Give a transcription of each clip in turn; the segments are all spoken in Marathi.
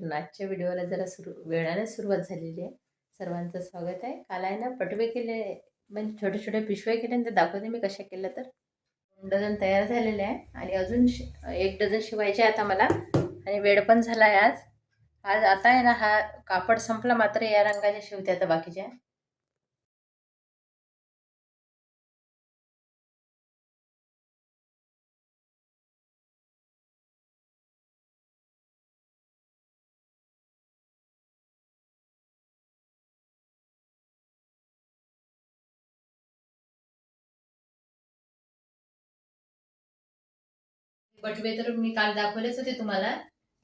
मित्रांनो आजच्या व्हिडिओला जरा सुरू वेळाने सुरुवात झालेली आहे. सर्वांचं स्वागत आहे. काल आहे ना पटवे केले म्हणजे छोटे छोटे पिशव्या केल्या आणि ते दाखवते मी कशा केल्या तर. दोन डझन तयार झालेले आहे आणि अजून शि एक डझन शिवायचे आहे आता मला. आणि वेळ पण झाला आहे आज. आज आता आहे ना हा कापड संपला मात्र या रंगाच्या शिवते आता बाकीच्या. बटवे तर मी काल दाखवलेच होते तुम्हाला.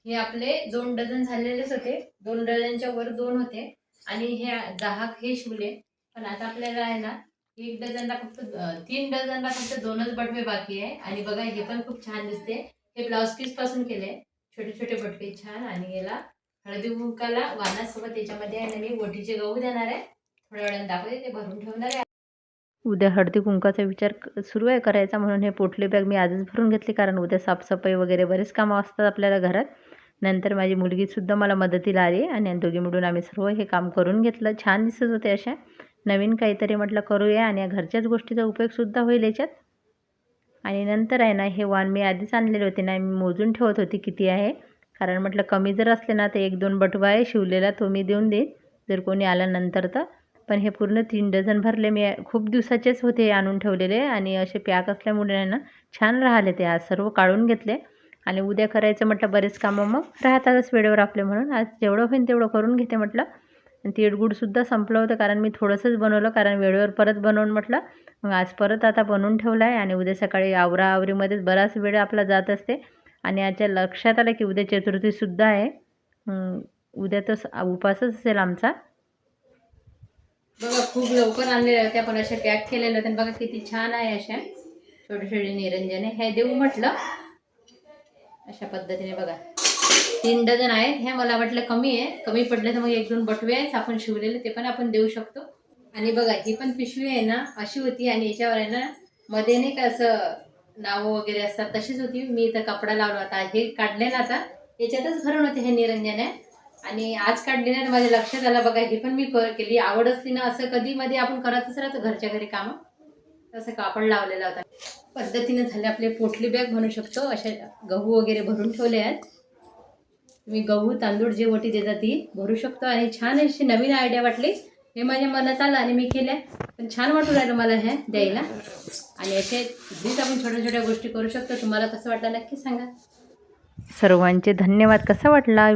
हे आपले दोन डझन झालेलेच होते. दोन डझनच्या वर दोन होते. आणि हे दहा हे शिवले. पण आता आपल्याला आहे ना एक डझनला फक्त तीन डझनला फक्त दोनच बटवे बाकी आहे. आणि बघा हे पण खूप छान दिसते. हे ब्लाउज पीसपासून केले छोटे छोटे बटवे छान. आणि याला हळदी कुंकाला वानासोबत याच्यामध्ये आहे ना मी ओटीचे गहू देणार आहे. थोड्या वेळाने दाखवते. ते भरून ठेवणार आहे. उद्या हळदी कुंकाचा विचार सुरू आहे करायचा म्हणून हे पोटली बॅग मी आजच भरून घेतली कारण उद्या साफसफाई वगैरे बरेच कामं असतात आपल्याला घरात. नंतर माझी मुलगीसुद्धा मला मदतीला आली आणि दोघी मिळून आम्ही सर्व हे काम करून घेतलं. छान दिसत होते अशा. नवीन काहीतरी म्हटलं करूया आणि या घरच्याच गोष्टीचा उपयोगसुद्धा होईल याच्यात. आणि नंतर आहे ना हे वाण मी आधीच आणलेले होते. ना मी मोजून ठेवत होती किती आहे. कारण म्हटलं कमी जर असले ना तर एक दोन बटवा आहे शिवलेला तो मी देऊन देईन. जर कोणी आला नंतर तर. पण हे पूर्ण तीन डझन भरले. मी खूप दिवसाचेच होते आणून ठेवलेले आणि असे पॅक असल्यामुळे ना छान राहिले ते आज. सर्व काढून घेतले आणि उद्या करायचं म्हटलं बरेच कामं मग राहतातच वेळेवर आपले म्हणून. आज जेवढं होईल तेवढं करून घेते म्हटलं. आणि तिळगुडसुद्धा संपलं होतं कारण मी थोडंसंच बनवलं कारण वेळेवर परत बनवून म्हटलं. मग आज परत आता बनवून ठेवलं आहे आणि उद्या सकाळी आवराआवरीमध्येच बराच वेळ आपला जात असते. आणि आजच्या लक्षात आलं की उद्या चतुर्थीसुद्धा आहे. उद्या तर उपासच असेल आमचा. बघा खूप लवकर आणलेल्या होत्या पण अशा पॅक केलेल्या होत्या बघा किती छान आहे अशा. छोटे छोटे निरंजने. हे देऊ म्हटलं. अशा पद्धतीने बघा. तीन डझन आहेत. हे मला वाटलं कमी आहे. कमी पडले तर मग एक दोन बटवे आहेत. आपण शिवलेले ते पण आपण देऊ शकतो. आणि बघा ही पण पिशवी आहे ना अशी होती. आणि याच्यावर आहे ना मध्ये नाही का असं नावं वगैरे असतात. तशीच होती. मी इथं कपडा लावला होता. हे काढले ना आता. याच्यातच भरून होते हे निरंजने. आणि आज काढलेल्या माझ्या लक्षात आलं बघा हे पण मी केली. आवड असली ना असं कधी मध्ये आपण करतच राहतो घरच्या घरी कामं. तसं कापड लावलेला होता. पद्धतीने झाले आपले पोटली बॅग म्हणू शकतो. अशा गहू वगैरे भरून ठेवले आहेत. तुम्ही गहू तांदूळ जे वटी देतात ती भरू शकतो. आणि छान अशी नवीन आयडिया वाटली. हे माझ्या मनात आलं आणि मी केल्या. पण छान वाटू राहिलं मला हे द्यायला. आणि असे घरीच आपण छोट्या छोट्या गोष्टी करू शकतो. तुम्हाला कसं वाटलं नक्की सांगा. सर्वांचे धन्यवाद. कसा वाटला?